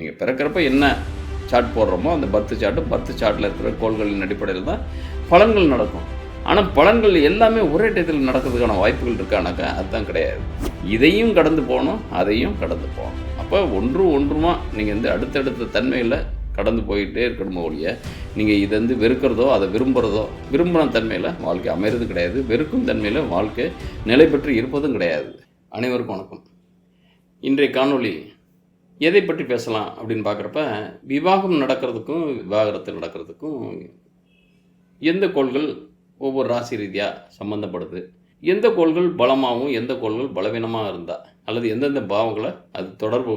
நீங்கள் பிறக்கிறப்ப என்ன சார்ட் போடுறோமோ அந்த பர்த் சார்ட்டு பர்த் சார்ட்டில் இருக்கிற கோள்களின் அடிப்படையில் தான் பலன்கள் நடக்கும். ஆனால் பலன்கள் எல்லாமே ஒரே டயத்தில் நடக்கிறதுக்கான வாய்ப்புகள் இருக்கானாக்கா அதுதான் கிடையாது. இதையும் கடந்து போகணும் அதையும் கடந்து போகணும். அப்போ ஒன்று ஒன்றுமா நீங்கள் வந்து அடுத்தடுத்த தன்மையில் கடந்து போயிட்டே இருக்கணுமோ ஒழிய நீங்கள் இதை வந்து வெறுக்கிறதோ அதை விரும்புகிறதோ விரும்புகிற தன்மையில் வாழ்க்கை அமைகிறது கிடையாது. வெறுக்கும் தன்மையில் வாழ்க்கை நிலை பெற்று இருப்பதும் கிடையாது. அனைவருக்கும் வணக்கம். இன்றைய காணொளி எதை பற்றி பேசலாம் அப்படின்னு பார்க்குறப்ப விவாகம் நடக்கிறதுக்கும் விவாகரத்து நடக்கிறதுக்கும் எந்த கோள்கள் ஒவ்வொரு ராசி ரீதியாக சம்மந்தப்படுது எந்த கோள்கள் பலமாகவும் எந்த கோள்கள் பலவீனமாக இருந்தால் அல்லது எந்தெந்த பாவங்களை அது தொடர்பு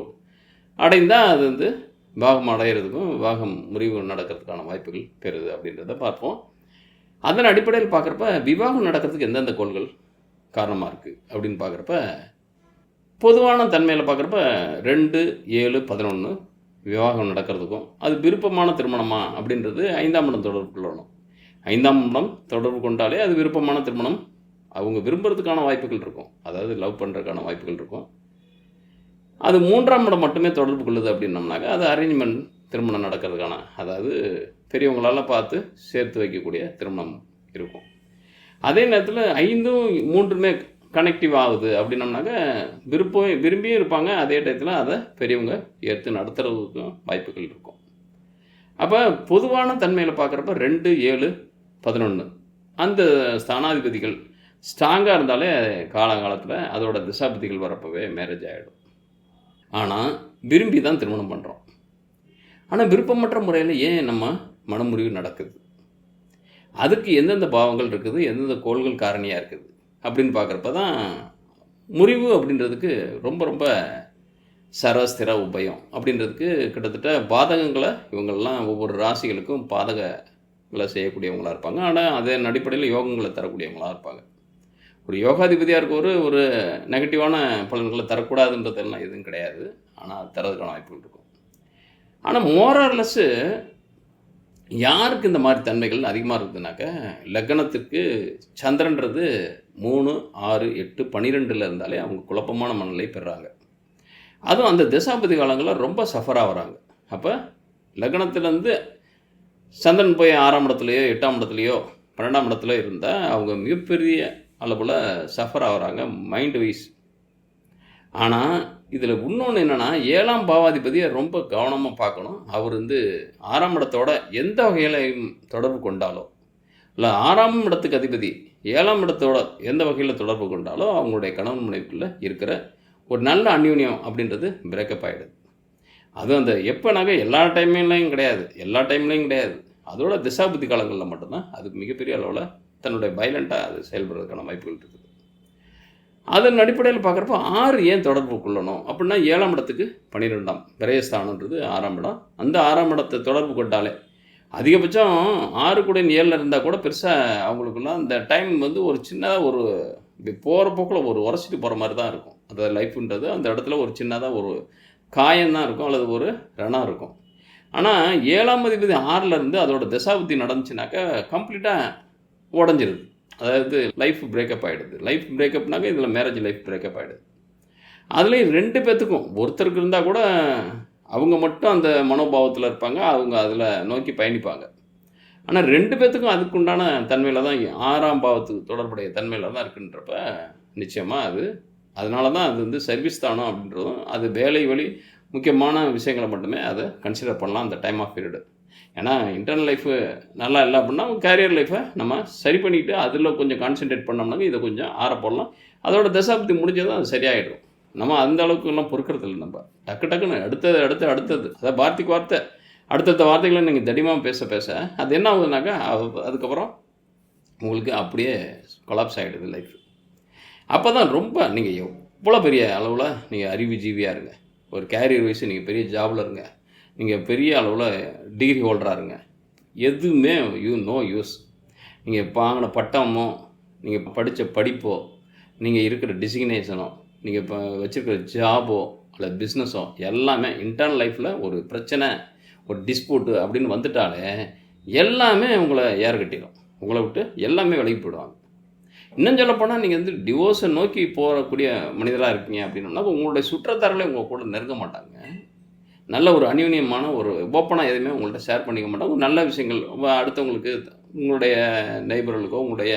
அடைந்தால் அது வந்து விவாகம் அடையிறதுக்கும் விவாகம் முறிவு நடக்கிறதுக்கான வாய்ப்புகள் பெறுது அப்படின்றத பார்ப்போம். அதன் அடிப்படையில் பார்க்குறப்ப விவாகம் நடக்கிறதுக்கு எந்தெந்த கோள்கள் காரணமாக இருக்குது அப்படின்னு பார்க்குறப்ப பொதுவான தன்மையில் பார்க்குறப்ப ரெண்டு ஏழு பதினொன்று விவாகம் நடக்கிறதுக்கும் அது விருப்பமான திருமணமா அப்படின்றது ஐந்தாம் இடம் தொடர்பு கொள்ளணும் ஐந்தாம் இடம் தொடர்பு கொண்டாலே அது விருப்பமான திருமணம். அவங்க விரும்புறதுக்கான வாய்ப்புகள் இருக்கும். அதாவது லவ் பண்ணுறதுக்கான வாய்ப்புகள் இருக்கும். அது மூன்றாம் இடம் மட்டுமே தொடர்பு கொள்ளுது அப்படின்னம்னாக்கா அது அரேஞ்ச்மெண்ட் திருமணம் நடக்கிறதுக்கான அதாவது பெரியவங்களால் பார்த்து சேர்த்து வைக்கக்கூடிய திருமணம் இருக்கும். அதே நேரத்தில் ஐந்தும் மூன்றுமே கனெக்டிவ் ஆகுது அப்படின்னம்னாக்க விருப்பம் விரும்பியும் இருப்பாங்க அதே டயத்தில் அதை பெரியவங்க ஏற்று நடத்துறதுக்கும் வாய்ப்புகள் இருக்கும். அப்போ பொதுவான தன்மையில் பார்க்குறப்ப ரெண்டு ஏழு பதினொன்று அந்த ஸ்தானாதிபதிகள் ஸ்ட்ராங்காக இருந்தாலே காலகாலத்தில் அதோட திசாபதிகள் வரப்பவே மேரேஜ் ஆகிடும் ஆனால் விரும்பி தான் திருமணம் பண்ணுறோம் ஆனால் விருப்பமற்ற முறையில் ஏன் நம்ம மனமுறிவு நடக்குது? அதுக்கு எந்தெந்த பாவங்கள் இருக்குது எந்தெந்த கோள்கள் காரணியாக இருக்குது? அப்படின்னு பார்க்குறப்ப தான் முறிவு அப்படின்றதுக்கு ரொம்ப ரொம்ப சரஸ்திர உபயம் அப்படின்றதுக்கு கிட்டத்தட்ட பாதகங்களை இவங்கள்லாம் ஒவ்வொரு ராசிகளுக்கும் பாதகங்களை செய்யக்கூடியவங்களாக இருப்பாங்க. ஆனால் அதன் அடிப்படையில் யோகங்களை தரக்கூடியவங்களாக இருப்பாங்க. ஒரு யோகாதிபதியாக இருக்கவர் ஒரு நெகட்டிவான பலன்களை தரக்கூடாதுன்றதெல்லாம் எதுவும் கிடையாது. ஆனால் தரதுக்கான வாய்ப்புகள் இருக்கும். ஆனால் மோரார்லெஸ்ஸு யாருக்கு இந்த மாதிரி தன்மைகள் அதிகமாக இருக்குதுனாக்க லக்னத்துக்கு சந்திரன்றது மூணு ஆறு எட்டு பன்னிரெண்டில் இருந்தாலே அவங்க குழப்பமான மனநிலை பெறாங்க. அதுவும் அந்த தசாபதி காலங்களில் ரொம்ப சஃபர் வராங்க. அப்போ லக்னத்துலேருந்து சந்திரன் போய் ஆறாம் இடத்துலையோ எட்டாம் இடத்துலையோ பன்னெண்டாம் இடத்துல இருந்தால் அவங்க மிகப்பெரிய அளவில் சஃபர் ஆகுறாங்க மைண்ட் வைஸ் ஆனால் இதில் இன்னொன்று என்னென்னா ஏழாம் பாவாதிபதியை ரொம்ப கவனமாக பார்க்கணும். அவர் வந்து ஆறாம் இடத்தோட எந்த வகையிலையும் தொடர்பு கொண்டாலோ இல்லை ஆறாம் இடத்துக்கு அதிபதி ஏழாம் இடத்தோட எந்த வகையில் தொடர்பு கொண்டாலோ அவங்களுடைய கணவன் மனைவிக்குள்ளே இருக்கிற ஒரு நல்ல அந்யூன்யம் அப்படின்றது பிரேக்கப் ஆகிடுது அதுவும் அந்த எப்போனாக்க எல்லா டைம்லையும் கிடையாது. எல்லா டைம்லையும் கிடையாது. அதோட திசாபுத்தி காலங்களில் மட்டும்தான் அதுக்கு மிகப்பெரிய அளவில் தன்னுடைய வைலண்ட்டாக அது செயல்படுறதுக்கான வாய்ப்புகள் இருக்குது. அதன் அடிப்படையில் பார்க்குறப்ப ஆறு ஏன் தொடர்பு கொள்ளணும் அப்படின்னா ஏழாம் இடத்துக்கு பன்னிரெண்டாம் விரயஸ்தானன்றது ஆறாம் இடம். அந்த ஆறாம் இடத்தை தொடர்பு கொண்டாலே அதிகபட்சம் ஆறு கூட ஏழில் இருந்தால் கூட பெருசாக அவங்களுக்குலாம் அந்த டைம் வந்து ஒரு சின்னதாக ஒரு போகிற போக்கில் ஒரு உரைச்சிட்டு போகிற மாதிரி தான் இருக்கும். அந்த லைஃப்ன்றது அந்த இடத்துல ஒரு சின்னதாக ஒரு காயந்தான் இருக்கும் அல்லது ஒரு ரணம் இருக்கும். ஆனால் ஏழாம் அதிபதி ஆறில் இருந்து அதோட தசாபுத்தி நடந்துச்சுனாக்கா கம்ப்ளீட்டாக உடஞ்சிருது. அதாவது லைஃப் பிரேக்கப் ஆகிடுது லைஃப் பிரேக்கப்னாக்க இதில் மேரேஜ் லைஃப் பிரேக்கப் ஆகிடுது அதுலேயும் ரெண்டு பேர்த்துக்கும் ஒருத்தருக்கு இருந்தால் கூட அவங்க மட்டும் அந்த மனோபாவத்தில் இருப்பாங்க அவங்க அதில் நோக்கி பயணிப்பாங்க. ஆனால் ரெண்டு பேர்த்துக்கும் அதுக்கு உண்டான தன்மையில் தான் ஆறாம் பாவத்துக்கு தொடர்புடைய தன்மையில் தான் இருக்குன்றப்ப நிச்சயமாக அது அதனால தான் அது வந்து சர்வீஸ் தானம் அப்படின்றதும் அது வேலை வழி முக்கியமான விஷயங்களை மட்டுமே அதை கன்சிடர் பண்ணலாம் அந்த டைம் ஆஃப் பீரியடு ஏன்னா இன்டர்னல் லைஃபு நல்லா இல்லை அப்படின்னா கேரியர் லைஃப்பை நம்ம சரி பண்ணிவிட்டு அதில் கொஞ்சம் கான்சென்ட்ரேட் பண்ணோம்னாக்க இதை கொஞ்சம் ஆற போடலாம். அதோட தசாப்தி முடிஞ்சதும் அது சரியாயிடும். நம்ம அந்த அளவுக்கு எல்லாம் பொறுக்கிறது இல்லை நம்ம. டக்கு டக்குன்னு அடுத்தது அடுத்து அடுத்தது. அதாவது வார்த்தைக்கு வார்த்தை. அடுத்தடுத்த வார்த்தைகளை நீங்கள் தடிமாக பேச பேச அது என்ன ஆகுதுனாக்கா அது- அதுக்கப்புறம் உங்களுக்கு அப்படியே கொலாப்ஸ் ஆகிடுது லைஃப் அப்போ தான் ரொம்ப நீங்கள் எவ்வளோ பெரிய அளவில் நீங்கள் அறிவுஜீவியாக இருங்க. ஒரு கேரியர் வைஸ் நீங்கள் பெரிய ஜாபில் இருங்க. நீங்கள் பெரிய அளவில் டிகிரி ஹோல்டராக இருங்க. எதுவுமே யூ நோ யூஸ் நீங்கள் வாங்கின பட்டமோ நீங்கள் படித்த படிப்போ நீங்கள் இருக்கிற டிசிக்னேஷனோ நீங்கள் இப்போ வச்சுருக்கிற ஜாபோ இல்லை பிஸ்னஸோ எல்லாமே இன்டர்னல் லைஃப்பில் ஒரு பிரச்சனை ஒரு டிஸ்பியூட்டு அப்படின்னு வந்துட்டாலே எல்லாமே உங்களை ஏற கட்டிடும் உங்களை விட்டு எல்லாமே விலகி போயிடுவாங்க. இன்னும் சொல்லப்போனால் நீங்கள் வந்து டிவோர்ஸை நோக்கி போகக்கூடிய மனிதராக இருக்கீங்க அப்படின்னா உங்களுடைய சுற்றத்தாரர்களே உங்கள் கூட நெருங்க மாட்டாங்க. நல்ல ஒரு அநியூன்யமான ஒரு ஓப்பனாக எதுவுமே உங்கள்கிட்ட ஷேர் பண்ணிக்க மாட்டாங்க. நல்ல விஷயங்கள் அடுத்தவங்களுக்கு உங்களுடைய நெய்பர்களுக்கோ உங்களுடைய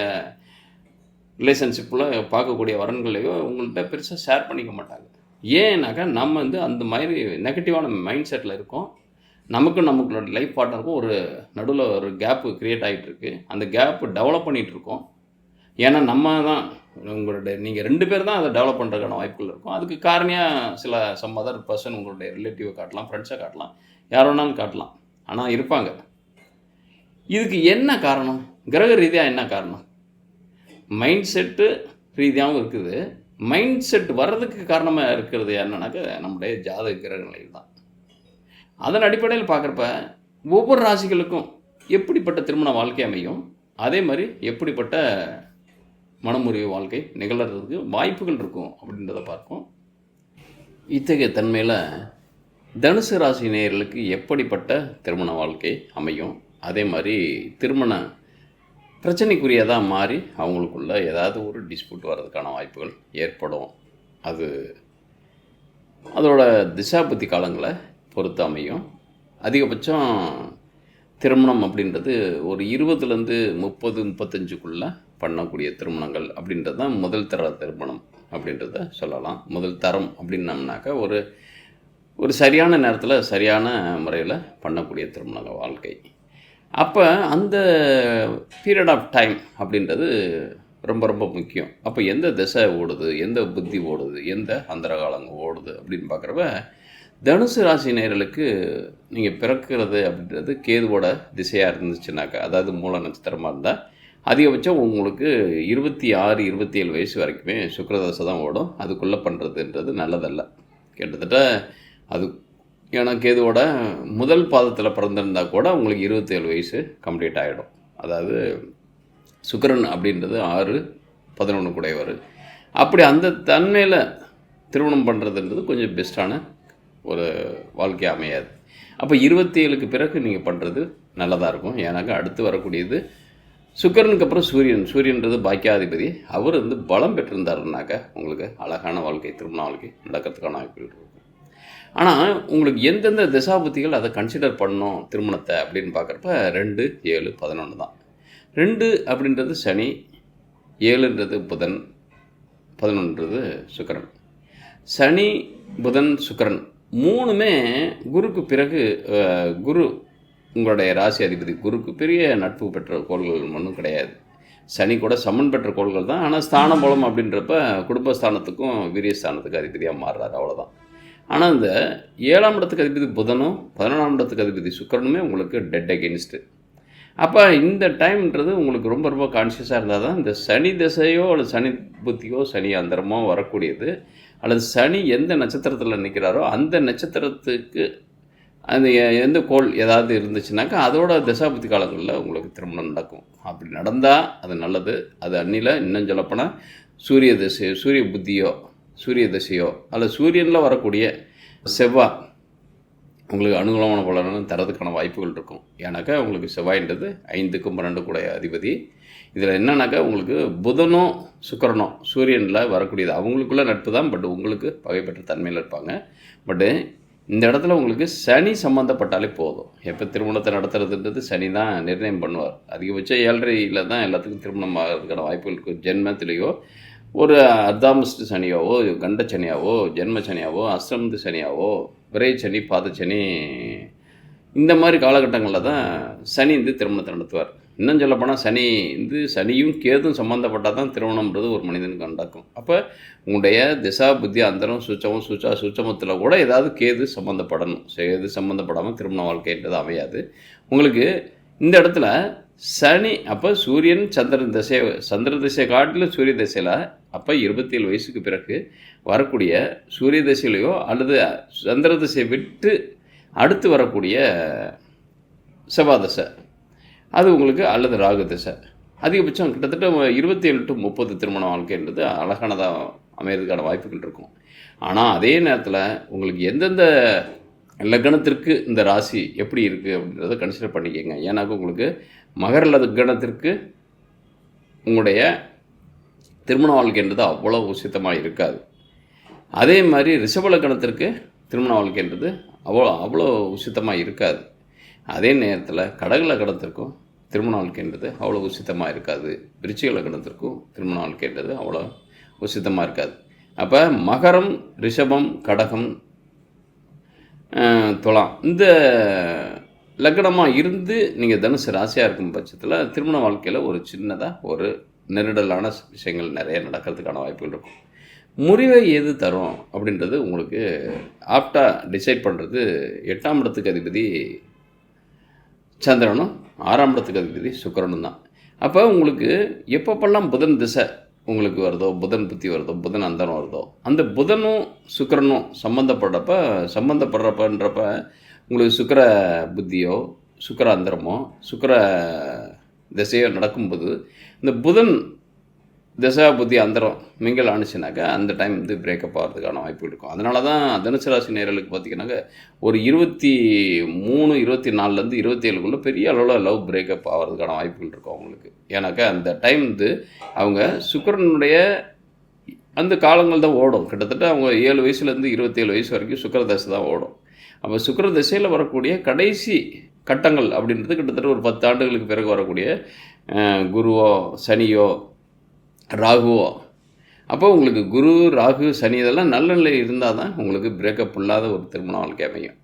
ரிலேஷன்ஷிப்பில் பார்க்கக்கூடிய வரன்களையோ உங்கள்கிட்ட பெருசாக ஷேர் பண்ணிக்க மாட்டாங்க. ஏன்னாக்கா நம்ம வந்து அந்த மாதிரி நெகட்டிவான மைண்ட் செட்டில் இருக்கோம். நமக்கும் நமங்களோட லைஃப் பார்ட்னருக்கும் ஒரு நடுவில் ஒரு கேப்பு க்ரியேட் ஆகிட்டு இருக்கு அந்த கேப்பு டெவலப் பண்ணிகிட்டு இருக்கோம். ஏன்னா நம்ம தான் உங்களுடைய நீங்கள் ரெண்டு பேர் தான் அதை டெவலப் பண்ணுறதுக்கான வாய்ப்புகள் இருக்கும். அதுக்கு காரணியாக சில சம் அதர் பர்சன் உங்களுடைய ரிலேட்டிவை காட்டலாம் ஃப்ரெண்ட்ஸை காட்டலாம் யார் வேணாலும் காட்டலாம். ஆனால் இருப்பாங்க. இதுக்கு என்ன காரணம்? கிரக ரீதியாக என்ன காரணம்? மைண்ட் செட்டு ரீதியாகவும் இருக்குது. மைண்ட் செட் வர்றதுக்கு காரணமாக இருக்கிறது என்னன்னாக்க நம்முடைய ஜாதக கிரக நிலையில் தான். அதன் அடிப்படையில் பார்க்குறப்ப ஒவ்வொரு ராசிகளுக்கும் எப்படிப்பட்ட திருமண வாழ்க்கை அமையும்? அதே மாதிரி எப்படிப்பட்ட மனமுறிவு வாழ்க்கை நிகழறதுக்கு வாய்ப்புகள் இருக்கும் அப்படின்றத பார்ப்போம். இத்தகைய தன்மையில் தனுசு ராசி நேயர்களுக்கு எப்படிப்பட்ட திருமண வாழ்க்கை அமையும்? அதே மாதிரி திருமண பிரச்சனைக்குரியதாக மாறி அவங்களுக்குள்ள ஏதாவது ஒரு டிஸ்பியூட் வர்றதுக்கான வாய்ப்புகள் ஏற்படும். அது அதோட திசாபுத்தி காலங்களை பொறுத்து அமையும். அதிகபட்சம் திருமணம் அப்படின்றது ஒரு இருபதுலேருந்து முப்பது முப்பத்தஞ்சுக்குள்ளே பண்ணக்கூடிய திருமணங்கள் அப்படின்றது தான் முதல் தர திருமணம் அப்படின்றத சொல்லலாம். முதல் தரம் அப்படின்னம்னாக்கா ஒரு ஒரு சரியான நேரத்தில் சரியான முறையில் பண்ணக்கூடிய திருமண வாழ்க்கை. அப்போ அந்த பீரியட் ஆஃப் டைம் அப்படின்றது ரொம்ப ரொம்ப முக்கியம். அப்போ எந்த திசை ஓடுது எந்த புத்தி ஓடுது எந்த அந்தரகாலங்க ஓடுது அப்படின்னு பார்க்குறப்ப தனுசு ராசி நேர்களுக்கு நீங்கள் பிறக்கிறது அப்படின்றது கேதுவோட திசையாக இருந்துச்சுனாக்கா அதாவது மூல நட்சத்திரமாக இருந்தால் அதிகபட்சம் உங்களுக்கு இருபத்தி ஆறு இருபத்தி ஏழு வயசு வரைக்குமே சுக்கரதசை தான் ஓடும். அதுக்குள்ளே பண்ணுறதுன்றது நல்லதல்ல. கிட்டத்தட்ட அது எனக்கு இதோட முதல் பாதத்தில் பிறந்திருந்தா கூட உங்களுக்கு இருபத்தேழு வயசு கம்ப்ளீட் ஆகிடும் அதாவது சுக்கரன் அப்படின்றது ஆறு பதினொன்று கூடையவர். அப்படி அந்த தன்மையில் திருமணம் பண்ணுறதுன்றது கொஞ்சம் பெஸ்ட்டான ஒரு வாழ்க்கை அமையாது. அப்போ இருபத்தி ஏழுக்கு பிறகு நீங்கள் பண்ணுறது நல்லதாக இருக்கும். ஏன்னாக்கா அடுத்து வரக்கூடியது சுக்கரனுக்கு அப்புறம் சூரியன். சூரியன்றது பாக்கியாதிபதி. அவர் வந்து பலம் பெற்றிருந்தாருனாக்கா உங்களுக்கு அழகான வாழ்க்கை திருமண வாழ்க்கை நடக்கிறதுக்கான வாய்ப்புகள் இருக்கும் ஆனால் உங்களுக்கு எந்தெந்த திசாபுத்திகள் அதை கன்சிடர் பண்ணணும் திருமணத்தை அப்படின்னு பார்க்குறப்ப ரெண்டு ஏழு பதினொன்று தான். ரெண்டு அப்படின்றது சனி ஏழுன்றது புதன் பதினொன்றது சுக்கரன். சனி புதன் சுக்கரன் மூணுமே குருக்கு பிறகு குரு உங்களுடைய ராசி அதிபதி. குருக்கு பெரிய நட்பு பெற்ற கோள்கள் ஒன்றும் கிடையாது. சனி கூட சமன் பெற்ற கோள்கள் தான். ஆனால் ஸ்தான பலம் அப்படின்றப்ப குடும்பஸ்தானத்துக்கும் வீரியஸ்தானத்துக்கும் அதிபதியாக மாறுறாரு. அவ்வளோதான் ஆனால் இந்த ஏழாம் இடத்துக்கு அதிபதி புதனும் பதினொன்றாம் இடத்துக்கு அதிபதி சுக்கிரனுமே உங்களுக்கு டெட் அகெயின்ஸ்ட்டு அப்போ இந்த டைம்ன்றது உங்களுக்கு ரொம்ப ரொம்ப கான்ஷியஸாக இருந்தால் தான் இந்த சனி திசையோ அல்லது சனி புத்தியோ சனி அந்தரமோ வரக்கூடியது. அல்லது சனி எந்த நட்சத்திரத்தில் நிற்கிறாரோ அந்த நட்சத்திரத்துக்கு அந்த எந்த கோள் ஏதாவது இருந்துச்சுனாக்கா அதோட தசாபுத்தி காலங்களில் உங்களுக்கு திருமணம் நடக்கும். அப்படி நடந்தால் அது நல்லது. அது அன்னில இன்னும் சொல்லப்போனால் சூரிய திசை சூரிய புத்தியோ சூரிய திசையோ அல்லது சூரியனில் வரக்கூடிய செவ்வாய் உங்களுக்கு அனுகூலமான பலனும் தரதுக்கான வாய்ப்புகள் இருக்கும். ஏன்னாக்கா உங்களுக்கு செவ்வாயின்றது ஐந்துக்கும் பன்னெண்டு கூட அதிபதி. இதில் என்னன்னாக்கா உங்களுக்கு புதனும் சுக்கரனும் சூரியனில் வரக்கூடியது அவங்களுக்குள்ள நட்பு தான் பட் உங்களுக்கு பகைப்பற்ற தன்மையில் இருப்பாங்க. பட்டு இந்த இடத்துல உங்களுக்கு சனி சம்மந்தப்பட்டாலே போதும். எப்போ திருமணத்தை நடத்துறதுன்றது சனி தான் நிர்ணயம் பண்ணுவார். அதிகபட்சம் ஏழரையில் தான் எல்லாத்துக்கும் திருமணம் ஆகிறதுக்கான வாய்ப்புகள் இருக்கும். ஜென்மத்திலேயோ ஒரு அர்தாமஸ்ட் சனியாவோ கண்ட சனியாவோ ஜென்ம சனியாவோ அஷ்டமத்து சனியாவோ விரை சனி பாத சனி இந்த மாதிரி காலகட்டங்களில் தான் சனி வந்து திருமணத்தை நடத்துவார். இன்னும் சொல்லப்போனால் சனி வந்து சனியும் கேதும் சம்மந்தப்பட்டால் தான் திருமணம்ன்றது ஒரு மனிதனுக்கு நடக்கும் அப்போ உங்களுடைய திசா புத்தி அந்தரம் சூச்சமம் சுச்சா சுச்சமத்தில் கூட ஏதாவது கேது சம்மந்தப்படணும் கேது சம்மந்தப்படாமல் திருமண வாழ்க்கைன்றது அமையாது. உங்களுக்கு இந்த இடத்துல சனி அப்போ சூரியன் சந்திரன் திசை சந்திர திசை காட்டிலும் சூரிய திசையில் அப்போ இருபத்தி ஏழு வயசுக்கு பிறகு வரக்கூடிய சூரிய திசையிலையோ அல்லது சந்திர திசையை விட்டு அடுத்து வரக்கூடிய செவ்வாய் அது உங்களுக்கு அல்லது ராகு தசை. அதிகபட்சம் கிட்டத்தட்ட இருபத்தி ஏழு டு முப்பது திருமண வாழ்க்கைன்றது அழகானதாக அமையிறதுக்கான வாய்ப்புகள் இருக்கும். ஆனால் அதே நேரத்தில் உங்களுக்கு எந்தெந்த லக்னத்திற்கு இந்த ராசி எப்படி இருக்குது அப்படின்றத கன்சிடர் பண்ணிக்கோங்க. ஏன்னாக்க உங்களுக்கு மகர லக்னத்திற்கு உங்களுடைய திருமண வாழ்க்கைன்றது அவ்வளோ உசித்தமாக இருக்காது. அதே மாதிரி ரிஷப லக்னத்திற்கு திருமண வாழ்க்கைன்றது அவ்வளோ அவ்வளோ உசித்தமாக இருக்காது. அதே நேரத்தில் கடக லக்னத்திற்கும் திருமண வாழ்க்கைன்றது அவ்வளோ உசித்தமாக இருக்காது. விருச்சிக லக்னத்திற்கும் திருமண வாழ்க்கைன்றது அவ்வளோ உசித்தமாக இருக்காது. அப்போ மகரம் ரிஷபம் கடகம் துலாம் இந்த லக்னமாக இருந்து நீங்கள் தனுசு ராசியாக இருக்கும் பட்சத்தில் திருமண வாழ்க்கையில் ஒரு சின்னதாக ஒரு நெருடலான விஷயங்கள் நிறைய நடக்கிறதுக்கான வாய்ப்புகள் இருக்கும். முறிவை எது தரும் அப்படின்றது உங்களுக்கு ஆப்டாக டிசைட் பண்ணுறது எட்டாம் இடத்துக்கு அதிபதி சந்திரனும் ஆறாம் இடத்துக்கு அதிபதி சுக்கரனும் தான். அப்போ உங்களுக்கு எப்பப்பெல்லாம் புதன் திசை உங்களுக்கு வருதோ புதன் புத்தி வருதோ புதன் அந்தரம் வருதோ அந்த புதனும் சுக்கரனும் சம்மந்தப்படுறப்ப சம்மந்தப்படுறப்பன்றப்ப உங்களுக்கு சுக்கர புத்தியோ சுக்கர அந்தரமோ சுக்கர திசையோ நடக்கும்போது இந்த புதன் திசா புத்தி அந்தரம் மிங்கல் ஆணுச்சுனாக்கா அந்த டைம் வந்து பிரேக்கப் ஆகிறதுக்கான வாய்ப்பு இருக்கும். அதனால தான் தனுசு ராசி நேரலுக்கு பார்த்தீங்கன்னாக்க ஒரு இருபத்தி மூணு இருபத்தி நாலுலேருந்து இருபத்தி ஏழுக்குள்ளே பெரிய அளவில் லவ் பிரேக்கப் ஆகிறதுக்கான வாய்ப்புகள் இருக்கும் அவங்களுக்கு. ஏன்னாக்கா அந்த டைம் வந்து அவங்க சுக்கரனுடைய அந்த காலங்கள் தான் ஓடும். கிட்டத்தட்ட அவங்க ஏழு வயசுலேருந்து இருபத்தேழு வயசு வரைக்கும் சுக்கர தசை தான் ஓடும். அப்போ சுக்கிர திசையில் வரக்கூடிய கடைசி கட்டங்கள் அப்படின்றது கிட்டத்தட்ட ஒரு பத்து ஆண்டுகளுக்கு பிறகு வரக்கூடிய குருவோ சனியோ ராகுவோ. அப்போ உங்களுக்கு குரு ராகு சனி இதெல்லாம் நல்ல நிலை இருந்தால் தான் உங்களுக்கு பிரேக்கப் இல்லாத ஒரு திருமண வாழ்க்கை அமையும்.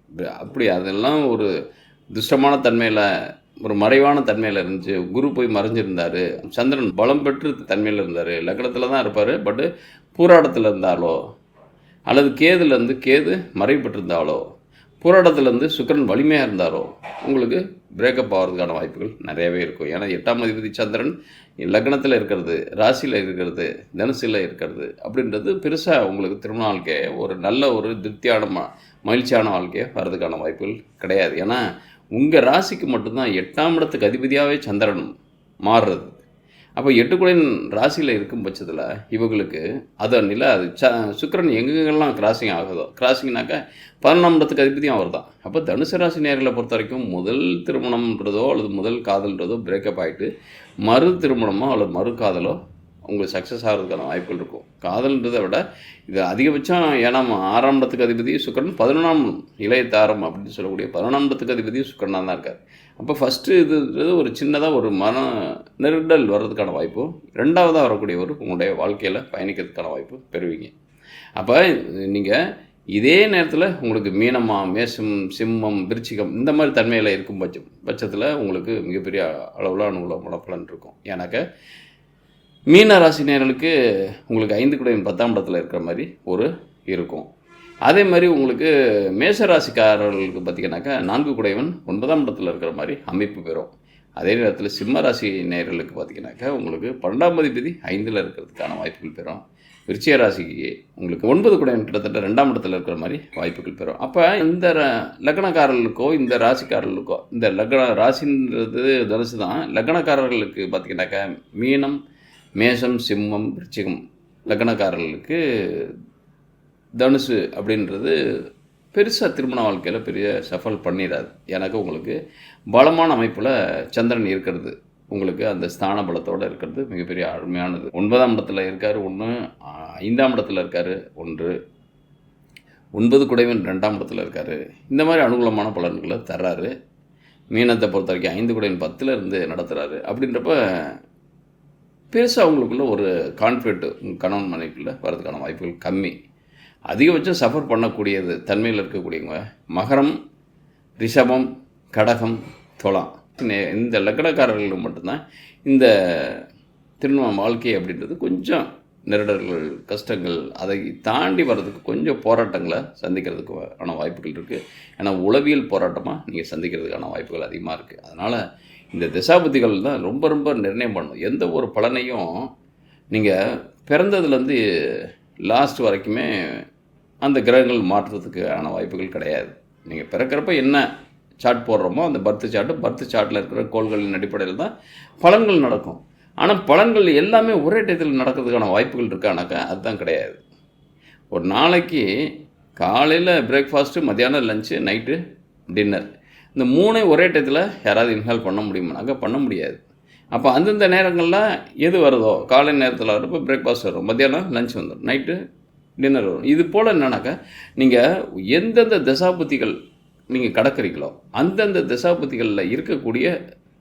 அப்படி அதெல்லாம் ஒரு துஷ்டமான தன்மையில் ஒரு மறைவான தன்மையில் இருந்துச்சு. குரு போய் மறைஞ்சிருந்தார். சந்திரன் பலம் பெற்று தன்மையில் இருந்தார். லக்னத்தில் தான் இருப்பார். பட்டு பூராடத்தில் இருந்தாலோ அல்லது கேதுலேருந்து கேது மறைவு பெற்றிருந்தாலோ பூராடத்துலேருந்து சுக்கிரன் வலிமையாக இருந்தாரோ உங்களுக்கு பிரேக்கப் ஆகிறதுக்கான வாய்ப்புகள் நிறையவே இருக்கும். ஏன்னா எட்டாம் அதிபதி சந்திரன் லக்னத்தில் இருக்கிறது ராசியில் இருக்கிறது தனுசில் இருக்கிறது அப்படின்றது பெருசாக உங்களுக்கு திருமண வாழ்க்கை ஒரு நல்ல ஒரு திருப்தியான ம மகிழ்ச்சியான வாழ்க்கையை வர்றதுக்கான வாய்ப்புகள் கிடையாது. ஏன்னா உங்கள் ராசிக்கு மட்டும்தான் எட்டாம் இடத்துக்கு அதிபதியாகவே சந்திரன் மாறுறது. அப்போ எட்டுக்குடையின் ராசியில் இருக்கும் பட்சத்தில் இவங்களுக்கு அதை நில அது ச சுக்கிரன் எங்கெங்கெல்லாம் கிராசிங் ஆகுதோ கிராசிங்னாக்கா பதினொன்றாம் இடத்துக்கு அதிபதியும் அவர் தான் அப்போ தனுசு ராசி நேர்களை பொறுத்த வரைக்கும் முதல் திருமணம்ன்றதோ அல்லது முதல் காதல்ன்றதோ பிரேக்கப் ஆகிட்டு மறு திருமணமோ அல்லது மறு காதலோ உங்களுக்கு சக்ஸஸ் ஆகிறதுக்கான வாய்ப்புகள் இருக்கும். காதல்ன்றதை விட இது அதிகபட்சம் ஏன்னா ஆறாம்பத்துக்கு அதிபதி சுக்கரன் பதினொன்றாம் இளையத்தாரம் அப்படின்னு சொல்லக்கூடிய பதினொன்றாம்பத்துக்கு அதிபதி சுக்கரனாக தான் இருக்கார். அப்போ ஃபஸ்ட்டு இதுன்றது ஒரு சின்னதாக ஒரு மன நெருடல் வர்றதுக்கான வாய்ப்பும் ரெண்டாவதாக வரக்கூடியவர் உங்களுடைய வாழ்க்கையில் பயணிக்கிறதுக்கான வாய்ப்பு பெறுவீங்க. அப்போ நீங்கள் இதே நேரத்தில் உங்களுக்கு மீனமா மேசம் சிம்மம் விருச்சிகம் இந்த மாதிரி தன்மையில் இருக்கும் பட்சம் பட்சத்தில் உங்களுக்கு மிகப்பெரிய அளவில் அனுகூலமான பலன் இருக்கும். ஏன்னாக்க மீன ராசி நேர்களுக்கு உங்களுக்கு ஐந்து குடையின் பத்தாம் இடத்துல இருக்கிற மாதிரி ஒரு இருக்கும். அதே மாதிரி உங்களுக்கு மேச ராசிக்காரர்களுக்கு பார்த்திங்கனாக்கா நான்கு குடையவன் ஒன்பதாம் இடத்துல இருக்கிற மாதிரி அமைப்பு பெறும். அதே நேரத்தில் சிம்ம ராசி நேர்களுக்கு பார்த்திங்கனாக்கா உங்களுக்கு பன்னெண்டாம் மதிப்பதி ஐந்தில் இருக்கிறதுக்கான வாய்ப்புகள் பெறும். விருச்சிய ராசிக்கு உங்களுக்கு ஒன்பது குடையவன் கிட்டத்தட்ட ரெண்டாம் இடத்துல இருக்கிற மாதிரி வாய்ப்புகள் பெறும். அப்போ இந்த ர- லக்னக்காரர்களுக்கோ இந்த ராசிக்காரர்களுக்கோ இந்த லக்ன ராசின்றது தனுசு தான். லக்னக்காரர்களுக்கு பார்த்திங்கனாக்கா மீனம் மேஷம் சிம்மம் விருச்சிகம் லக்னக்காரர்களுக்கு தனுசு அப்படின்றது பெருசாக திருமண வாழ்க்கையில் பெரிய சஃபல் பண்ணிடாது. எனக்கு உங்களுக்கு பலமான அமைப்பில் சந்திரன் இருக்கிறது. உங்களுக்கு அந்த ஸ்தான பலத்தோடு இருக்கிறது மிகப்பெரிய அருமையானது ஒன்பதாம் இடத்துல இருக்கார் ஒன்று ஐந்தாம் இடத்துல இருக்கார் ஒன்று. ஒன்பது குடைவன் ரெண்டாம் இடத்துல இருக்கார். இந்த மாதிரி அனுகூலமான பலன்களை தர்றாரு. மீனத்தை பொறுத்த வரைக்கும் ஐந்து குடைவன் பத்தில் இருந்து நடத்துகிறாரு அப்படின்றப்ப பெருசாக அவங்களுக்குள்ள ஒரு கான்ஃப்ளிக்ட் கணவன் மனைவிக்குள்ள வரதுக்கான வாய்ப்புகள் கம்மி. அதிகபட்சம் சஃபர் பண்ணக்கூடியது தன்மையில் இருக்கக்கூடியவங்க மகரம் ரிஷபம் கடகம் தொலாம் நே- இந்த லக்கணக்காரர்களுக்கு மட்டும்தான் இந்த திருமண வாழ்க்கை அப்படின்றது கொஞ்சம் நெருடல்கள் கஷ்டங்கள் அதை தாண்டி வர்றதுக்கு கொஞ்சம் போராட்டங்களை சந்திக்கிறதுக்கு ஆன வாய்ப்புகள் இருக்குது ஏன்னா உளவியல் போராட்டமாக நீங்கள் சந்திக்கிறதுக்கான வாய்ப்புகள் அதிகமாக இருக்குது அதனால் இந்த திசாபுத்திகள் தான் ரொம்ப ரொம்ப நிர்ணயம் பண்ணணும் எந்த ஒரு பலனையும் நீங்கள் பிறந்ததுலேருந்து லாஸ்ட் வரைக்குமே அந்த கிரகங்கள் மாற்றுறதுக்கான வாய்ப்புகள் கிடையாது. நீங்கள் பிறக்கிறப்ப என்ன சார்ட் போடுறோமோ அந்த பர்த் சார்ட்டு பர்த் சார்ட்டில் இருக்கிற கோள்களின் அடிப்படையில் தான் பலன்கள் நடக்கும். ஆனால் பலன்கள் எல்லாமே ஒரே டயத்தில் நடக்கிறதுக்கான வாய்ப்புகள் இருக்கானாக்கா அதுதான் கிடையாது. ஒரு நாளைக்கு காலையில் பிரேக்ஃபாஸ்ட்டு மத்தியானம் லஞ்சு நைட்டு டின்னர் இந்த மூணை ஒரே டயத்தில் யாராவது இன்ஹால் பண்ண முடியுமானாக்கா பண்ண முடியாது. அப்போ அந்தந்த நேரங்களில் எது வருதோ காலை நேரத்தில் வரப்போ பிரேக்ஃபாஸ்ட் வரும். மத்தியானம் லஞ்ச் வந்துடும் நைட்டு டின்னர் வரும். இது போல் என்னன்னாக்கா நீங்கள் எந்தெந்த தசாபுத்திகள் நீங்கள் கடக்கிறீங்களோ அந்தந்த தசாபுத்திகளில் இருக்கக்கூடிய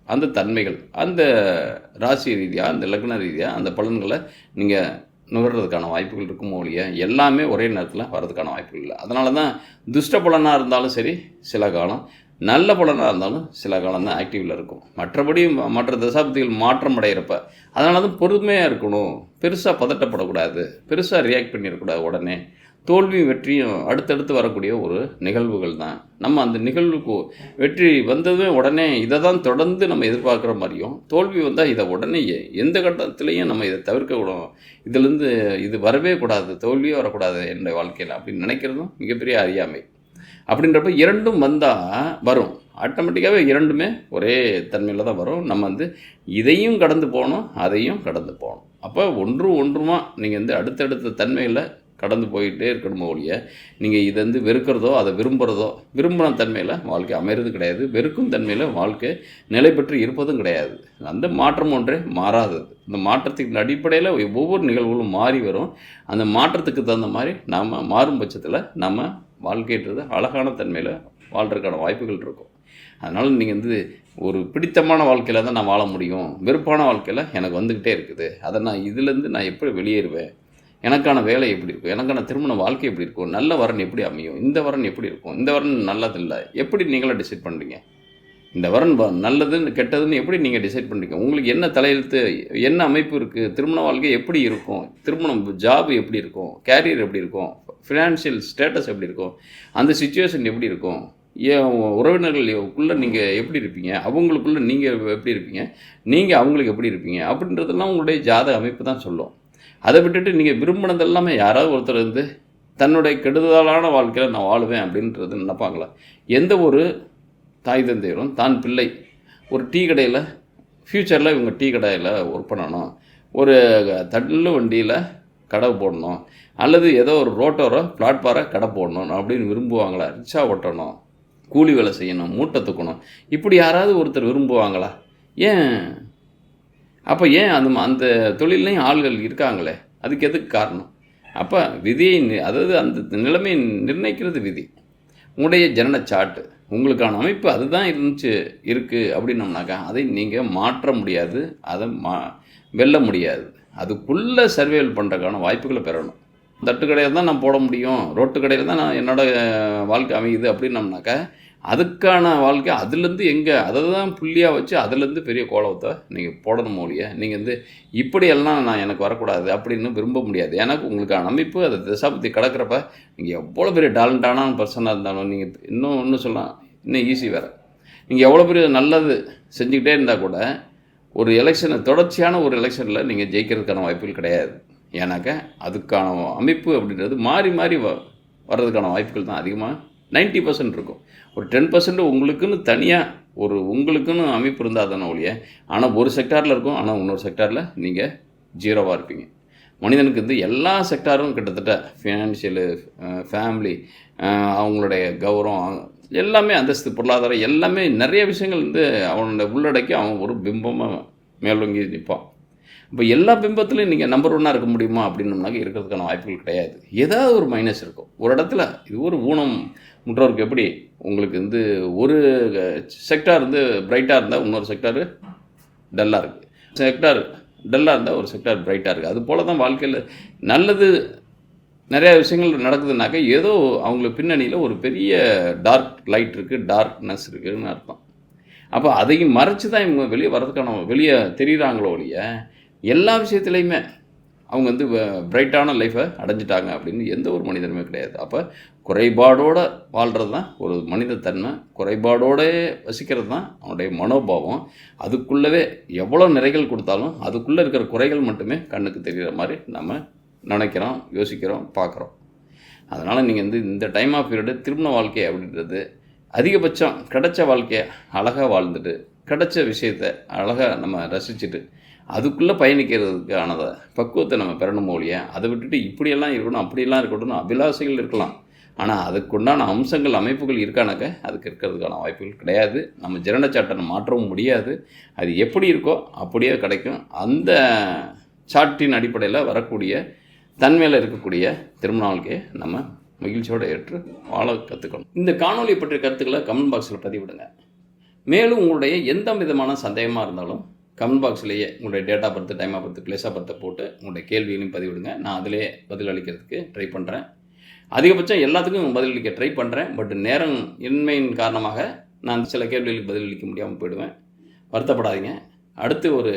அந்த தன்மைகள் அந்த ராசி ரீதியாக அந்த லக்ன ரீதியாக அந்த பலன்களை நீங்கள் நுகர்றதுக்கான வாய்ப்புகள் இருக்குமோ ஒழிய எல்லாமே ஒரே நேரத்தில் வர்றதுக்கான வாய்ப்புகள் இல்லை. அதனால தான் துஷ்ட பலனாக இருந்தாலும் சரி சில காலம் நல்ல பலனாக இருந்தாலும் சில காலம் தான் ஆக்டிவில் இருக்கும். மற்றபடி ம- மற்ற தசாப்திகள் மாற்றம் அடைகிறப்ப அதனால தான் பொறுமையாக இருக்கணும். பெருசாக பதட்டப்படக்கூடாது. பெருசாக ரியாக்ட் பண்ணிடக்கூடாது உடனே. தோல்வியும் வெற்றியும் அடுத்தடுத்து வரக்கூடிய ஒரு நிகழ்வுகள் தான். நம்ம அந்த நிகழ்வுக்கு வெற்றி வந்ததுமே உடனே இதை தான் தொடர்ந்து நம்ம எதிர்பார்க்குற மாதிரியும் தோல்வி வந்தால் இதை உடனே எந்த கட்டத்துலேயும் நம்ம இதை தவிர்க்கக்கூடும் இதுலேருந்து இது வரவே கூடாது. தோல்வியே வரக்கூடாது என்னுடைய வாழ்க்கையில் அப்படின்னு நினைக்கிறதும் மிகப்பெரிய அறியாமை. அப்படின்றப்ப இரண்டும் வந்தால் வரும். ஆட்டோமேட்டிக்காகவே இரண்டுமே ஒரே தன்மையில் தான் வரும். நம்ம வந்து இதையும் கடந்து போகணும் அதையும் கடந்து போகணும். அப்போ ஒன்றும் ஒன்றுமா நீங்கள் வந்து அடுத்தடுத்த தன்மையில் கடந்து போயிட்டே இருக்கணுமோ ஒழிய நீங்கள் இதை வந்து வெறுக்கிறதோ அதை விரும்புகிறதோ விரும்புகிற தன்மையில் வாழ்க்கை அமைகிறது கிடையாது. வெறுக்கும் தன்மையில் வாழ்க்கை நிலை பெற்று இருப்பதும் கிடையாது. அந்த மாற்றம் ஒன்றே மாறாதது. இந்த மாற்றத்தின் அடிப்படையில் ஒவ்வொரு நிகழ்வுகளும் மாறி வரும். அந்த மாற்றத்துக்கு தகுந்த மாதிரி நாம் மாறும் பட்சத்தில் நம்ம வாழ்க்கைன்றது அழகான தன்மையில் வாழ்கிறதுக்கான வாய்ப்புகள் இருக்கும். அதனால் நீங்கள் வந்து ஒரு பிடித்தமான வாழ்க்கையில் தான் நான் வாழ முடியும். வெறுப்பான வாழ்க்கையில் எனக்கு வந்துக்கிட்டே இருக்குது. அதை நான் இதுலேருந்து நான் எப்படி வெளியேறுவேன்? எனக்கான வேலை எப்படி இருக்கும்? எனக்கான திருமண வாழ்க்கை எப்படி இருக்கும்? நல்ல வரன் எப்படி அமையும்? இந்த வரன் எப்படி இருக்கும்? இந்த வரன் நல்லதில்லை. எப்படி நீங்களாக டிசைட் பண்ணுறீங்க இந்த வரன் வ- நல்லதுன்னு கெட்டதுன்னு எப்படி நீங்கள் டிசைட் பண்ணுறீங்க உங்களுக்கு என்ன தலையெழுத்து என்ன அமைப்பு இருக்குது திருமண வாழ்க்கை எப்படி இருக்கும்? திருமணம் ஜாப் எப்படி இருக்கும்? கேரியர் எப்படி இருக்கும்? ஃபினான்ஷியல் ஸ்டேட்டஸ் எப்படி இருக்கும்? அந்த சுச்சுவேஷன் எப்படி இருக்கும்? ஏன் உறவினர்களுக்குள்ளே நீங்கள் எப்படி இருப்பீங்க? அவங்களுக்குள்ளே நீங்கள் எப்படி இருப்பீங்க? நீங்கள் அவங்களுக்கு எப்படி இருப்பீங்க? அப்படின்றதெல்லாம் உங்களுடைய ஜாத அமைப்பு தான் சொல்லும். அதை விட்டுட்டு நீங்கள் விரும்பினது எல்லாமே யாராவது ஒருத்தர் வந்து தன்னுடைய கெடுதலான வாழ்க்கையில் நான் வாழுவேன் அப்படின்றது நினைப்பாங்களா? எந்த ஒரு தாய் தந்தையரும் தான் பிள்ளை ஒரு டீ கடையில் ஃப்யூச்சரில் இவங்க டீ கடையில் ஒர்க் பண்ணணும். ஒரு தள்ளு வண்டியில் கடை போடணும். அல்லது ஏதோ ஒரு ரோட்டோரோ பிளாட்பாரை கடை போடணும் அப்படின்னு விரும்புவாங்களா? ரிக்ஷா ஓட்டணும். கூலி வேலை செய்யணும். மூட்டை தூக்கணும். இப்படி யாராவது ஒருத்தர் விரும்புவாங்களா? ஏன்? அப்போ ஏன் அந்த அந்த தொழிலையும் ஆள்கள் இருக்காங்களே? அதுக்கு எதுக்கு காரணம்? அப்போ விதியை அதாவது அந்த நிலைமையை நிர்ணயிக்கிறது விதி. உங்களுடைய ஜனன சாட்டு உங்களுக்கான அமைப்பு அதுதான் இருந்துச்சு இருக்குது அப்படின்னம்னாக்கா அதை நீங்கள் மாற்ற முடியாது. அதை மா வெல்ல முடியாது. அதுக்குள்ளே சர்வேல் பண்ணுறதுக்கான வாய்ப்புகளை பெறணும். தட்டு கடையில் தான் நான் போட முடியும். ரோட்டு கடையில் தான் நான் என்னோடய வாழ்க்கை அமையுது அப்படின்னம்னாக்கா அதுக்கான வாழ்க்கை அதுலேருந்து எங்கே அதை தான் புள்ளியாக வச்சு அதுலேருந்து பெரிய கோலத்தை நீங்கள் போடணும் மொழிய நீங்கள் வந்து இப்படியெல்லாம் நான் எனக்கு வரக்கூடாது அப்படின்னு விரும்ப முடியாது. எனக்கு உங்களுக்கான அமைப்பு அதை திசாபத்தி கிடக்கிறப்ப நீங்கள் எவ்வளோ பெரிய டேலண்டான பர்சனாக இருந்தாலும் நீங்கள் இன்னும் இன்னும் சொல்லலாம் இன்னும் ஈஸி வேறு. நீங்கள் எவ்வளோ பெரிய நல்லது செஞ்சுக்கிட்டே இருந்தால் கூட ஒரு எலெக்ஷனை தொடர்ச்சியான ஒரு எலெக்ஷனில் நீங்கள் ஜெயிக்கிறதுக்கான வாய்ப்புகள் கிடையாது. ஏன்னாக்கா அதுக்கான அமைப்பு அப்படின்றது மாறி மாறி வ வர்றதுக்கான வாய்ப்புகள் தான் அதிகமாக 90% பர்சன்ட் இருக்கும். ஒரு டென் பர்சன்ட் உங்களுக்குன்னு தனியாக ஒரு உங்களுக்குன்னு அமைப்பு இருந்தால் தானே ஒழிய ஆனால் ஒரு செக்டாரில் இருக்கும் ஆனால் இன்னொரு செக்டாரில் நீங்கள் ஜீரோவாக இருப்பீங்க. மனிதனுக்கு வந்து எல்லா செக்டாரும் கிட்டத்தட்ட ஃபினான்ஷியலு ஃபேமிலி அவங்களுடைய கௌரவம் எல்லாமே அந்தஸ்து பொருளாதாரம் எல்லாமே நிறைய விஷயங்கள் வந்து அவனோட உள்ளடக்கி அவன் ஒரு பிம்பமாக மேலோங்கி நிற்பான். இப்போ எல்லா பிம்பத்துலையும் நீங்கள் நம்பர் ஒன்னாக இருக்க முடியுமா அப்படின்னம்னாக்க இருக்கிறதுக்கான வாய்ப்புகள் கிடையாது. ஏதாவது ஒரு மைனஸ் இருக்கும். ஒரு இடத்துல இது ஒரு ஊனம் முற்றோருக்கு எப்படி உங்களுக்கு வந்து ஒரு செக்டார் வந்து பிரைட்டாக இருந்தால் இன்னொரு செக்டாரு டல்லாக இருக்குது செக்டார் டல்லாக இருந்தால் ஒரு செக்டார் பிரைட்டாக இருக்குது அது போல தான் வாழ்க்கையில் நல்லது நிறையா விஷயங்கள் நடக்குதுனாக்கா ஏதோ அவங்களுக்கு பின்னணியில் ஒரு பெரிய டார்க் லைட் இருக்குது டார்க்னஸ் இருக்குதுன்னு அர்த்தம். அப்போ அதையும் மறைச்சி தான் இவங்க வெளியே வர்றதுக்கான வெளியே தெரிகிறாங்களோ ஒழிய எல்லா விஷயத்துலையுமே அவங்க வந்து பிரைட்டான லைஃப்பை அடைஞ்சிட்டாங்க அப்படின்னு எந்த ஒரு மனிதனுமே கிடையாது. அப்போ குறைபாடோடு வாழ்கிறது தான் ஒரு மனித தன்மை. வசிக்கிறது தான் அவனுடைய மனோபாவம். அதுக்குள்ளவே எவ்வளோ நிறைகள் கொடுத்தாலும் அதுக்குள்ளே இருக்கிற குறைகள் மட்டுமே கண்ணுக்கு தெரிகிற மாதிரி நம்ம நினைக்கிறோம் யோசிக்கிறோம் பார்க்குறோம். அதனால் நீங்கள் வந்து இந்த டைம் ஆஃப் பீரியடு திருமண வாழ்க்கை அப்படின்றது அதிகபட்சம் கிடைச்ச வாழ்க்கையை அழகாக வாழ்ந்துட்டு கிடைச்ச விஷயத்தை அழகாக நம்ம ரசிச்சுட்டு அதுக்குள்ளே பயணிக்கிறதுக்கானதை பக்குவத்தை நம்ம பெறணும் ஒழிய அதை விட்டுட்டு இப்படியெல்லாம் இருக்கணும் அப்படியெல்லாம் இருக்கணும் அபிலாசைகள் இருக்கலாம். ஆனால் அதுக்குண்டான அம்சங்கள் அமைப்புகள் இருக்கானாக்க அதுக்கு இருக்கிறதுக்கான வாய்ப்புகள் கிடையாது. நம்ம ஜனனச்சாட்டனை மாற்றவும் முடியாது. அது எப்படி இருக்கோ அப்படியே கிடைக்கும். அந்த சாட்டின் அடிப்படையில் வரக்கூடிய தன்மையில் இருக்கக்கூடிய திருமண வாழ்க்கையை நம்ம மகிழ்ச்சியோடு ஏற்று வாழ கற்றுக்கணும் இந்த காணொலி பற்றிய கருத்துக்களை கமெண்ட் பாக்ஸில் பதிவிடுங்க. மேலும் உங்களுடைய எந்த விதமான சந்தேகமாக இருந்தாலும் கமெண்ட் பாக்ஸ்லேயே உங்களுடைய date of birth birth time of birth place of பர்த்தை போட்டு உங்களுடைய கேள்விகளையும் பதிவிடுங்க. நான் அதிலே பதில் அளிக்கிறதுக்கு ட்ரை பண்ணுறேன் அதிகபட்சம் எல்லாத்துக்கும் பதிலளிக்க ட்ரை பண்ணுறேன் பட் நேரம் இன்மையின் காரணமாக நான் சில கேள்விகளுக்கு பதிலளிக்க முடியாமல் போயிடுவேன். வருத்தப்படாதீங்க. அடுத்து ஒரு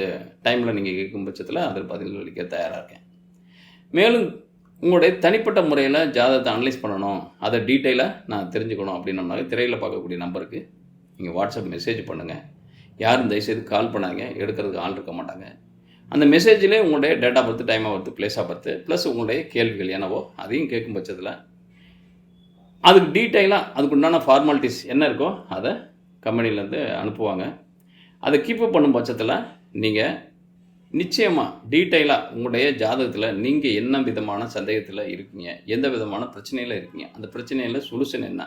டைமில் நீங்கள் கேட்கும் பட்சத்தில் அதில் பதிலளிக்க தயாராக இருக்கேன். மேலும் உங்களுடைய தனிப்பட்ட முறையில் ஜாதகத்தை அனலைஸ் பண்ணணும். அதை டீட்டெயிலாக நான் தெரிஞ்சுக்கணும் அப்படின்னோம்னாக்க திரையில் பார்க்கக்கூடிய நம்பருக்கு நீங்கள் வாட்ஸ்அப் மெசேஜ் பண்ணுங்கள் யாரும் தயவுசெய்து கால் பண்ணாங்க எடுக்கிறதுக்கு ஆள் இருக்க மாட்டாங்க. அந்த மெசேஜிலே உங்களுடைய date of birth time of birth place of plus உங்களுடைய கேள்விகள் என்னவோ அதையும் கேட்கும் பட்சத்தில் அதுக்கு டீட்டெயிலாக அதுக்கு உண்டான ஃபார்மாலிட்டிஸ் என்ன இருக்கோ அதை கம்பெனிலேருந்து அனுப்புவாங்க. அதை கீப்பப் பண்ணும் பட்சத்தில் நீங்கள் நிச்சயமாக டீட்டெயிலாக உங்களுடைய ஜாதகத்தில் நீங்கள் என்ன விதமான சந்தேகத்தில் இருக்கீங்க எந்த விதமான பிரச்சனையில் இருக்கீங்க அந்த பிரச்சனையில் சொல்யூஷன் என்ன?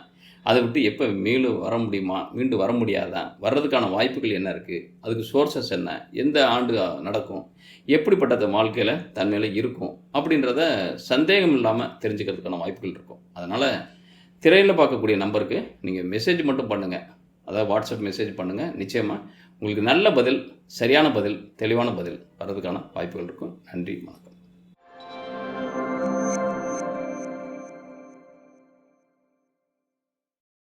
அதை விட்டு எப்போ மீண்டும் வர முடியுமா? மீண்டும் வர முடியாதா? வர்றதுக்கான வாய்ப்புகள் என்ன இருக்குது அதுக்கு சோர்சஸ் என்ன? எந்த ஆண்டு நடக்கும்? எப்படிப்பட்ட வாழ்க்கையில் தன்மையில் இருக்கும்? அப்படின்றத சந்தேகம் இல்லாமல் தெரிஞ்சுக்கிறதுக்கான வாய்ப்புகள் இருக்கும். அதனால் திரையில் பார்க்கக்கூடிய நம்பருக்கு நீங்கள் மெசேஜ் மட்டும் பண்ணுங்கள் அதாவது வாட்ஸ்அப் மெசேஜ் பண்ணுங்கள் நிச்சயமாக உங்களுக்கு நல்ல பதில் சரியான பதில் தெளிவான பதில் வர்றதுக்கான வாய்ப்புகள் இருக்கும். நன்றி வணக்கம்.